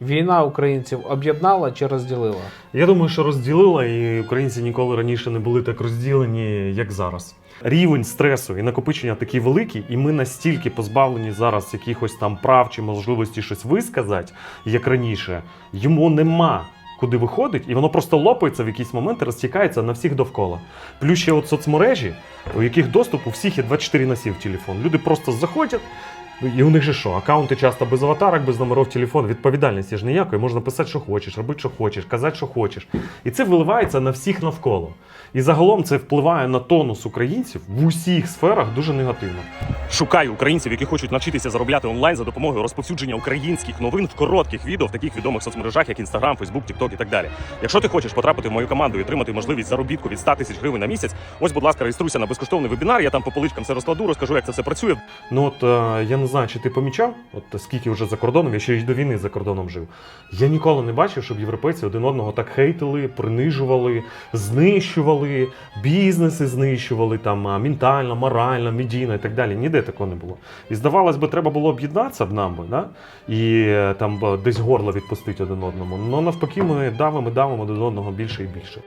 Війна українців об'єднала чи розділила? Я думаю, що розділила, і українці ніколи раніше не були так розділені, як зараз. Рівень стресу і накопичення такий великий, і ми настільки позбавлені зараз якихось там прав чи можливості щось висказати, як раніше, йому нема. Куди виходить, і воно просто лопається в якийсь момент і розтікається на всіх довкола. Плюс ще от соцмережі, у яких доступ у всіх є 24 на 7 в телефон. Люди просто заходять, і у них же що? Акаунти часто без аватарок, без номерів телефону, відповідальності ж ніякої, можна писати, що хочеш, робити, що хочеш, казати, що хочеш. І це виливається на всіх навколо. І загалом це впливає на тонус українців в усіх сферах дуже негативно. Шукаю українців, які хочуть навчитися заробляти онлайн за допомогою розповсюдження українських новин в коротких відео в таких відомих соцмережах, як Instagram, Facebook, TikTok і так далі. Якщо ти хочеш потрапити в мою команду і отримати можливість заробітку від 100 тисяч гривень на місяць, ось, будь ласка, реєструйся на безкоштовний вебінар. Я там по поличкам все розкладу, розкажу, як це все працює. Ну от е, я не знаю, чи ти помічав, от скільки вже за кордоном, я ще й до війни за кордоном жив. Я ніколи не бачив, щоб європейці один одного так хейтили, принижували, знищували, бізнеси знищували там а, ментально, морально, медійно і так далі. Ніде такого не було. І здавалось би, треба було об'єднатися б нам би, да? і е, там десь горло відпустити один одному. Ну навпаки, ми давимо, давимо один одного більше і більше.